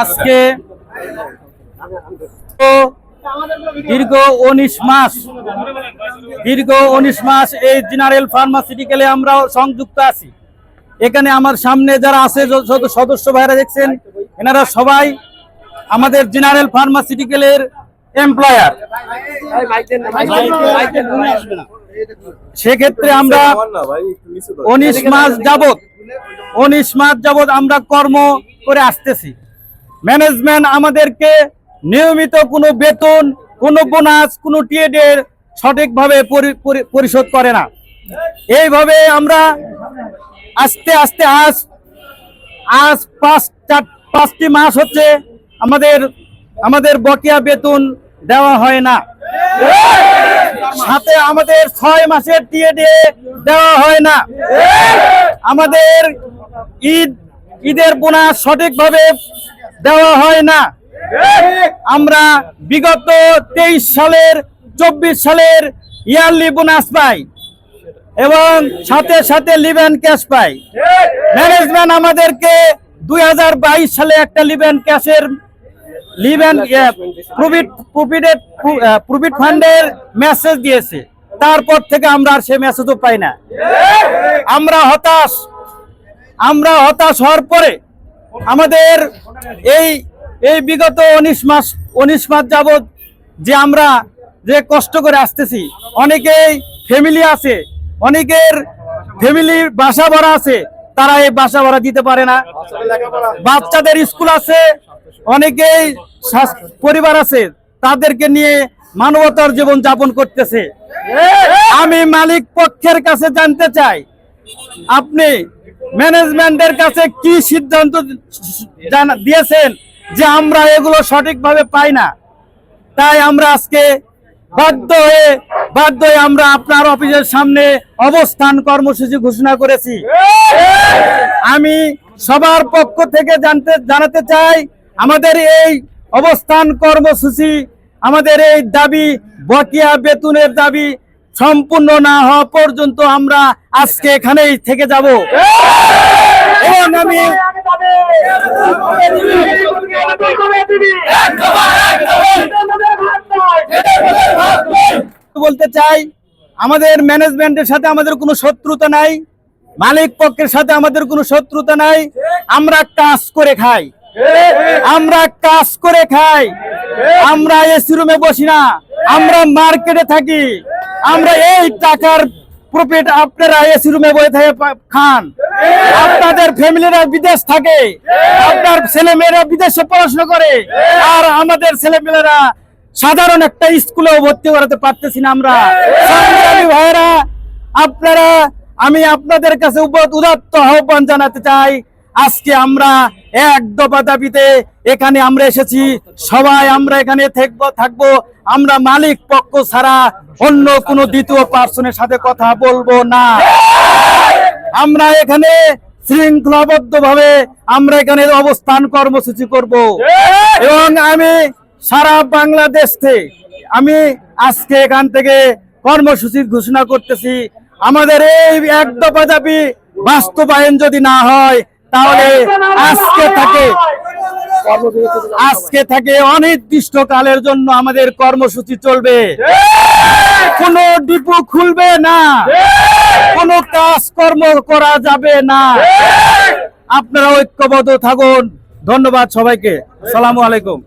আজকে দীর্ঘ উনিশ মাস দীর্ঘ উনিশ মাস এই জেনারেল ফার্মাসিউটিক্যালে আমরা সংযুক্ত আছি। এখানে আমার সামনে যারা আছে সদস্য ভাইরা দেখছেন এনারা সবাই আমাদের জেনারেল ফার্মাসিউটিক্যালের এমপ্লয়ার। সেক্ষেত্রে আমরা উনিশ মাস যাবত উনিশ মাস যাবত আমরা কর্ম করে আসতেছি। ম্যানেজমেন্ট আমাদেরকে নিয়মিত কোনো বেতন, কোনো বোনাস, কোনো টিএডের সঠিকভাবে পরি- পরি- পরিশোধ করে না। এইভাবে আমরা আস্তে আস্তে আজ আজ পাঁচ চার, পাঁচটি মাস হচ্ছে আমাদের আমাদের বকেয়া বেতন দেওয়া হয় না। সাথে আমাদের ছয় মাসের টিএডে দেওয়া হয় না। আমাদের ঈদ, ঈদের বোনাস সঠিকভাবে দেওয়া হয় না। আমরা বিগত তেইশ সালের, চব্বিশ সালের ইয়ারলি বোনাস পাই এবং সাথে সাথে লিভ অ্যান্ড ক্যাশ পাই। ম্যানেজমেন্ট আমাদেরকে দুই হাজার বাইশ সালে একটা লিভ অ্যান্ড ক্যাশের leave and profit profited profit ফান্ডের মেসেজ দিয়েছে। তারপর থেকে আমরা আর সে মেসেজও পাই না। আমরা হতাশ। আমরা হতাশ হওয়ার পরে আমাদের এই এই বিগত উনিশ মাস উনিশ মাস যাবৎ যে আমরা যে কষ্ট করে আসতেছি, অনেকেই ফ্যামিলি আছে, অনেকের ফ্যামিলির বাসা ভাড়া আছে, তারা এই বাসা ভাড়া দিতে পারে না। বাচ্চাদের স্কুল আছে, অনেকেই পরিবার আছে, তাদেরকে নিয়ে মানবতার জীবন যাপন করতেছে। আমি মালিক পক্ষের কাছে জানতে চাই, আপনি ম্যানেজমেন্টের কাছে কি সিদ্ধান্ত দিয়েছেন যে আমরা এগুলো সঠিকভাবে পাই না? তাই আমরা আজকে বাধ্য হয়ে বাধ্য হয়ে আমরা আপনার অফিসের সামনে অবস্থান কর্মসূচি ঘোষণা করেছি। আমি সবার পক্ষ থেকে জানতে, জানাতে চাই, আমাদের এই অবস্থান কর্মসূচি আমাদের এই দাবি, বকেয়া বেতনের দাবি সম্পূর্ণ না হওয়া পর্যন্ত আমরা আজকে এখানেই থেকে যাব। আমি বলতে চাই, আমাদের ম্যানেজমেন্টের সাথে আমাদের কোনো শত্রুতা নাই, মালিক পক্ষের সাথে আমাদের কোনো শত্রুতা নাই, আমরা কাজ করে খাই। আমরা কাজ করে খাই। আমরা এসি রুমে বসি না। আমরা মার্কেটে থাকি। আমরা এই টাকার প্রফিট আপনারা এসি রুমে বসে থেকে খান। আপনাদের ফ্যামিলিরা বিদেশ থাকে। আপনার ছেলে মেয়েরা বিদেশে পড়াশোনা করে। আর আমাদের ছেলেমেয়েরা সাধারণ একটা স্কুলে ভর্তি করাতে পারতেছি না আমরা। ভাইয়েরা, আপনারা, আমি আপনাদের কাছে উদাত্ত আহ্বান জানাতে চাই আজকে আমরা এক দফা দাবিতে এখানে আমরা এসেছি। সবাই আমরা এখানে থাকব থাকব। আমরা মালিক পক্ষ ছাড়া অন্য কোনো দ্বিতীয় পার্সনের সাথে কথা বলব না। আমরা এখানে শৃঙ্খলাবদ্ধ ভাবে আমরা এখানে অবস্থান কর্মসূচি করব। এবং আমি সারা বাংলাদেশ থেকে, আমি আজকে এখান থেকে কর্মসূচি ঘোষণা করতেছি। আমাদের এই এক দফা দাবি বাস্তবায়ন যদি না হয় তাহলে আজকে থাকে আজকে থেকে অনির্দিষ্ট কালের জন্য আমাদের কর্মসূচি চলবে। কোনো ডিপো খুলবে না। কোনো কাজকর্ম করা যাবে না। আপনারা ঐক্যবদ্ধ থাকুন। ধন্যবাদ সবাইকে। সালামু আলাইকুম।